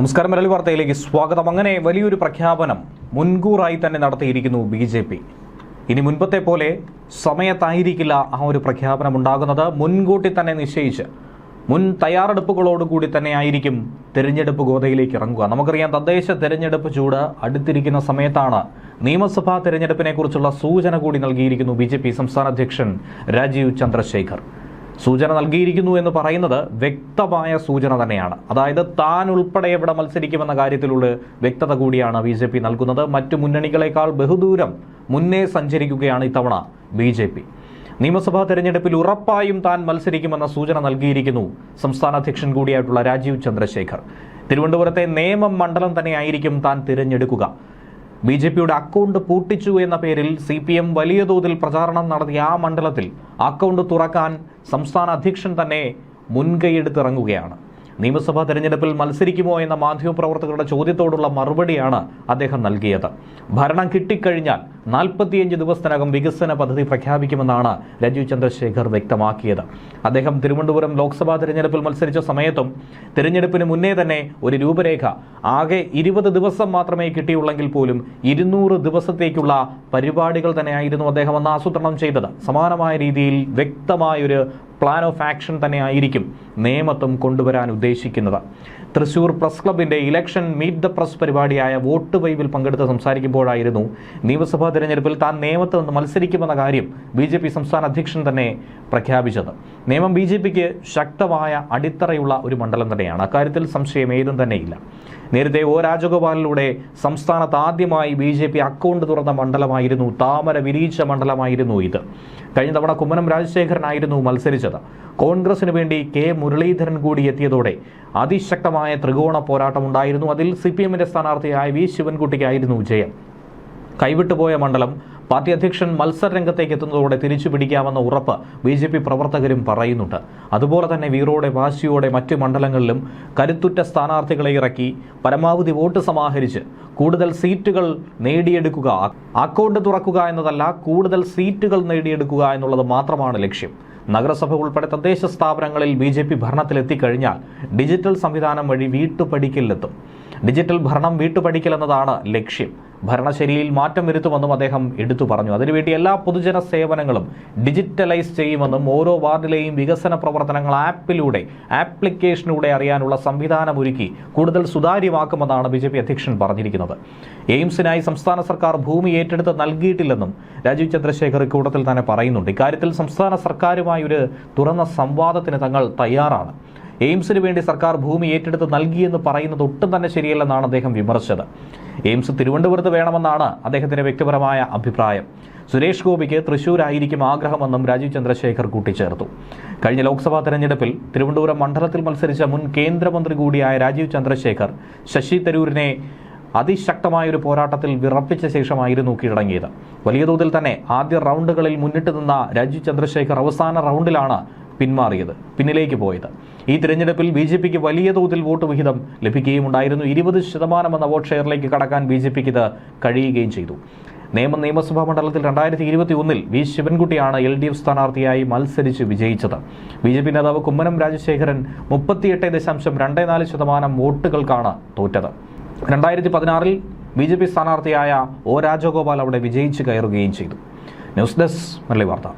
നമസ്കാരം മലയാളി വാർത്തയിലേക്ക് സ്വാഗതം. അങ്ങനെ വലിയൊരു പ്രഖ്യാപനം മുൻകൂറായി തന്നെ നടത്തിയിരിക്കുന്നു ബി ജെ പി. ഇനി മുൻപത്തെ പോലെ സമയത്തായിരിക്കില്ല ആ ഒരു പ്രഖ്യാപനം ഉണ്ടാകുന്നത്. മുൻകൂട്ടി തന്നെ നിശ്ചയിച്ച് മുൻ തയ്യാറെടുപ്പുകളോടുകൂടി തന്നെ ആയിരിക്കും തെരഞ്ഞെടുപ്പ് ഗോതയിലേക്ക് ഇറങ്ങുക. നമുക്കറിയാം തദ്ദേശ തെരഞ്ഞെടുപ്പ് ചൂട് അടുത്തിരിക്കുന്ന സമയത്താണ് നിയമസഭാ തെരഞ്ഞെടുപ്പിനെ കുറിച്ചുള്ള സൂചന കൂടി നൽകിയിരിക്കുന്നു ബി സംസ്ഥാന അധ്യക്ഷൻ രാജീവ് ചന്ദ്രശേഖർ. സൂചന നൽകിയിരിക്കുന്നു എന്ന് പറയുന്നത് വ്യക്തമായ സൂചന തന്നെയാണ്. അതായത് താൻ ഉൾപ്പെടെ എവിടെ മത്സരിക്കുമെന്ന കാര്യത്തിലുള്ള വ്യക്തത കൂടിയാണ് ബി ജെ പി നൽകുന്നത്. മറ്റു മുന്നണികളെക്കാൾ ബഹുദൂരം മുന്നേ സഞ്ചരിക്കുകയാണ് ഇത്തവണ ബി ജെ പി. നിയമസഭാ തെരഞ്ഞെടുപ്പിൽ ഉറപ്പായും താൻ മത്സരിക്കുമെന്ന സൂചന നൽകിയിരിക്കുന്നു സംസ്ഥാന അധ്യക്ഷൻ കൂടിയായിട്ടുള്ള രാജീവ് ചന്ദ്രശേഖർ. തിരുവനന്തപുരത്തെ നേമം മണ്ഡലം തന്നെയായിരിക്കും താൻ തിരഞ്ഞെടുക്കുക. ബി ജെ പിയുടെ അക്കൗണ്ട് പൂട്ടിച്ചു എന്ന പേരിൽ സി പി എം വലിയ തോതിൽ പ്രചാരണം നടത്തിയ ആ മണ്ഡലത്തിൽ അക്കൗണ്ട് തുറക്കാൻ സംസ്ഥാന അധ്യക്ഷൻ തന്നെ മുൻകൈയെടുത്തിറങ്ങുകയാണ് നിയമസഭാ തെരഞ്ഞെടുപ്പിൽ മത്സരിക്കുമോ എന്ന മാധ്യമപ്രവർത്തകരുടെ ചോദ്യത്തോടുള്ള മറുപടിയാണ് അദ്ദേഹം നൽകിയത്. ഭരണം കിട്ടിക്കഴിഞ്ഞാൽ നാൽപ്പത്തിയഞ്ച് ദിവസത്തിനകം വികസന പദ്ധതി പ്രഖ്യാപിക്കുമെന്നാണ് രജീവ് ചന്ദ്രശേഖർ വ്യക്തമാക്കിയത്. അദ്ദേഹം തിരുവനന്തപുരം ലോക്സഭാ തെരഞ്ഞെടുപ്പിൽ മത്സരിച്ച സമയത്തും തിരഞ്ഞെടുപ്പിന് മുന്നേ തന്നെ ഒരു രൂപരേഖ ആകെ ഇരുപത് ദിവസം മാത്രമേ കിട്ടിയുള്ളെങ്കിൽ പോലും ഇരുന്നൂറ് ദിവസത്തേക്കുള്ള പരിപാടികൾ തന്നെയായിരുന്നു അദ്ദേഹം അന്ന് ആസൂത്രണം ചെയ്തത്. സമാനമായ രീതിയിൽ വ്യക്തമായൊരു പ്ലാൻ ഓഫ് ആക്ഷൻ തന്നെ ആയിരിക്കും നിയമത്വം കൊണ്ടുവരാൻ ഉദ്ദേശിക്കുന്നത്. തൃശൂർ പ്രസ് ക്ലബിന്റെ ഇലക്ഷൻ മീറ്റ് ദ പ്രസ് പരിപാടിയായ വോട്ട് വൈവിൽ പങ്കെടുത്ത് സംസാരിക്കുമ്പോഴായിരുന്നു നിയമസഭാ തെരഞ്ഞെടുപ്പിൽ താൻ നേമത്ത് നിന്ന് മത്സരിക്കുമെന്ന കാര്യം ബി ജെ പി സംസ്ഥാന അധ്യക്ഷൻ തന്നെ പ്രഖ്യാപിച്ചത്. നിയമം ബി ജെ പിക്ക് ശക്തമായ അടിത്തറയുള്ള ഒരു മണ്ഡലം തന്നെയാണ്. അക്കാര്യത്തിൽ സംശയം ഏതും തന്നെയില്ല. നേരത്തെ ഒ രാജഗോപാലിലൂടെ സംസ്ഥാനത്ത് ആദ്യമായി ബി ജെ പി അക്കൗണ്ട് തുറന്ന മണ്ഡലമായിരുന്നു താമര വിരിയിച്ച മണ്ഡലമായിരുന്നു ഇത്. കഴിഞ്ഞ തവണ കുമ്മനം രാജശേഖരനായിരുന്നു മത്സരിച്ചത്. കോൺഗ്രസിന് വേണ്ടി കെ മുരളീധരൻ കൂടി എത്തിയതോടെ അതിശക്തമായ ത്രികോണ പോരാട്ടമുണ്ടായിരുന്നു. അതിൽ സി പി എമ്മിന്റെ സ്ഥാനാർത്ഥിയായ വി ശിവൻകുട്ടിക്കായിരുന്നു ജയം കൈവിട്ടുപോയ മണ്ഡലം പാർട്ടി അധ്യക്ഷൻ മത്സര രംഗത്തേക്ക് എത്തുന്നതോടെ തിരിച്ചു പിടിക്കാമെന്ന ഉറപ്പ് ബി ജെ പി പ്രവർത്തകരും പറയുന്നുണ്ട്. അതുപോലെ തന്നെ വീറോടെ വാശിയോടെ മറ്റ് മണ്ഡലങ്ങളിലും കരുത്തുറ്റ സ്ഥാനാർത്ഥികളെ ഇറക്കി പരമാവധി വോട്ട് സമാഹരിച്ച് കൂടുതൽ സീറ്റുകൾ നേടിയെടുക്കുക അക്കൗണ്ട് തുറക്കുക എന്നതല്ല കൂടുതൽ സീറ്റുകൾ നേടിയെടുക്കുക എന്നുള്ളത് മാത്രമാണ് ലക്ഷ്യം. നഗരസഭ ഉൾപ്പെടെ തദ്ദേശ സ്ഥാപനങ്ങളിൽ ബി ജെ പി ഭരണത്തിലെത്തിക്കഴിഞ്ഞാൽ ഡിജിറ്റൽ സംവിധാനം വഴി വീട്ടുപടിക്കലിലെത്തും ഡിജിറ്റൽ ഭരണം വീട്ടുപടിക്കൽ എന്നതാണ് ലക്ഷ്യം. ഭരണശൈലിയിൽ മാറ്റം വരുത്തുമെന്നും അദ്ദേഹം എടുത്തു പറഞ്ഞു. അതിനുവേണ്ടി എല്ലാ പൊതുജന സേവനങ്ങളും ഡിജിറ്റലൈസ് ചെയ്യുമെന്നും ഓരോ വാർഡിലെയും വികസന പ്രവർത്തനങ്ങൾ ആപ്പിലൂടെ ആപ്ലിക്കേഷനിലൂടെ അറിയാനുള്ള സംവിധാനം ഒരുക്കി കൂടുതൽ സുതാര്യമാക്കുമെന്നാണ് ബി അധ്യക്ഷൻ പറഞ്ഞിരിക്കുന്നത്. എയിംസിനായി സംസ്ഥാന സർക്കാർ ഭൂമി ഏറ്റെടുത്ത് നൽകിയിട്ടില്ലെന്നും രാജീവ് ചന്ദ്രശേഖർ ഇക്കൂട്ടത്തിൽ തന്നെ പറയുന്നുണ്ട്. ഇക്കാര്യത്തിൽ സംസ്ഥാന സർക്കാരുമായി ഒരു തുറന്ന സംവാദത്തിന് തങ്ങൾ തയ്യാറാണ്. എയിംസിന് വേണ്ടി സർക്കാർ ഭൂമി ഏറ്റെടുത്ത് നൽകിയെന്ന് പറയുന്നത് ഒട്ടും തന്നെ ശരിയല്ലെന്നാണ് അദ്ദേഹം വിമർശിച്ചത്. എയിംസ് തിരുവനന്തപുരത്ത് വേണമെന്നാണ് അദ്ദേഹത്തിന്റെ വ്യക്തിപരമായ അഭിപ്രായം. സുരേഷ് ഗോപിക്ക് തൃശൂരായിരിക്കും ആഗ്രഹമെന്നും രാജീവ് ചന്ദ്രശേഖർ കൂട്ടിച്ചേർത്തു. കഴിഞ്ഞ ലോക്സഭാ തെരഞ്ഞെടുപ്പിൽ തിരുവനന്തപുരം മണ്ഡലത്തിൽ മത്സരിച്ച മുൻ കേന്ദ്രമന്ത്രി കൂടിയായ രാജീവ് ചന്ദ്രശേഖർ ശശി തരൂരിനെ അതിശക്തമായ ഒരു പോരാട്ടത്തിൽ വിറപ്പിച്ച ശേഷമായിരുന്നു കീഴടങ്ങിയത്. വലിയ തോതിൽ തന്നെ ആദ്യ റൗണ്ടുകളിൽ മുന്നിട്ട് നിന്ന രാജീവ് ചന്ദ്രശേഖർ അവസാന റൗണ്ടിലാണ് പിന്മാറിയത് പിന്നിലേക്ക് പോയത്. ഈ തിരഞ്ഞെടുപ്പിൽ ബി ജെ പിക്ക് വലിയ തോതിൽ വോട്ട് വിഹിതം ലഭിക്കുകയും ഉണ്ടായിരുന്നു ഇരുപത് ശതമാനം എന്ന വോട്ട് ഷെയറിലേക്ക് കടക്കാൻ ബി ജെ പിക്ക് ഇത് കഴിയുകയും ചെയ്തു. നേമ നിയമസഭാ മണ്ഡലത്തിൽ രണ്ടായിരത്തി ഇരുപത്തി ഒന്നിൽ വി ശിവൻകുട്ടിയാണ് എൽ ഡി എഫ് സ്ഥാനാർത്ഥിയായി മത്സരിച്ച് വിജയിച്ചത്. ബി ജെ പി നേതാവ് കുമ്മനം രാജശേഖരൻ മുപ്പത്തിയെട്ട് ദശാംശം രണ്ട് നാല് ശതമാനം വോട്ടുകൾക്കാണ് തോറ്റത്. രണ്ടായിരത്തി പതിനാറിൽ ബി ജെ പി സ്ഥാനാർത്ഥിയായ ഒ രാജഗോപാൽ അവിടെ വിജയിച്ച് കയറുകയും ചെയ്തു. ന്യൂസ് ഡെസ്ക് മലയാളി വാർത്ത.